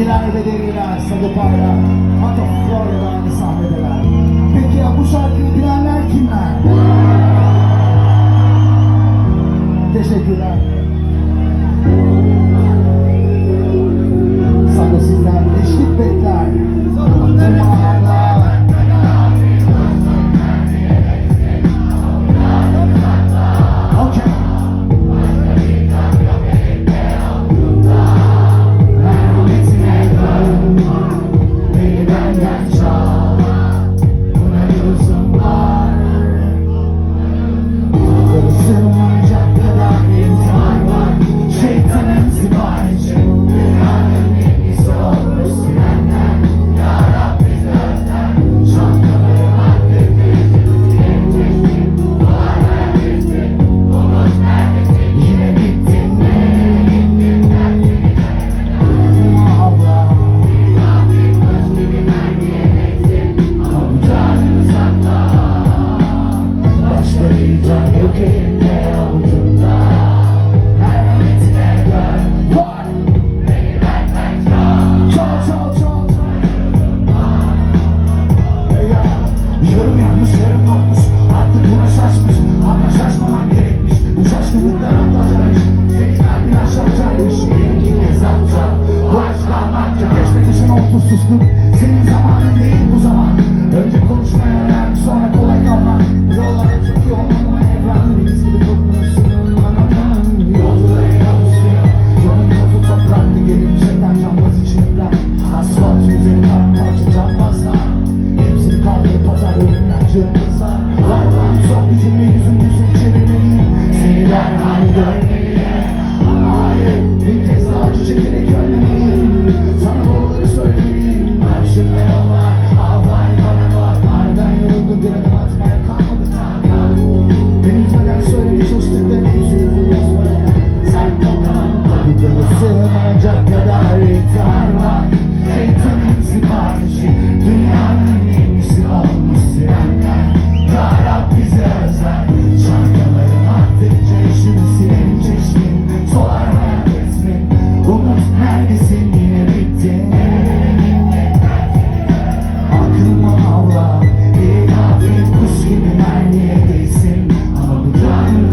Diler bedeniler, Sagopa'yla hatta Florya'da aynı sahnedeler. Peki ya bu şarkıyı bilenler kimler? Teşekkürler. Geçmek için oldu sustum Senin zamanın değil bu zaman. Önce konuşmaya öğren sonra konuş Aklıma Allah Bir adet kus gibi mermiye Ama bu tanrı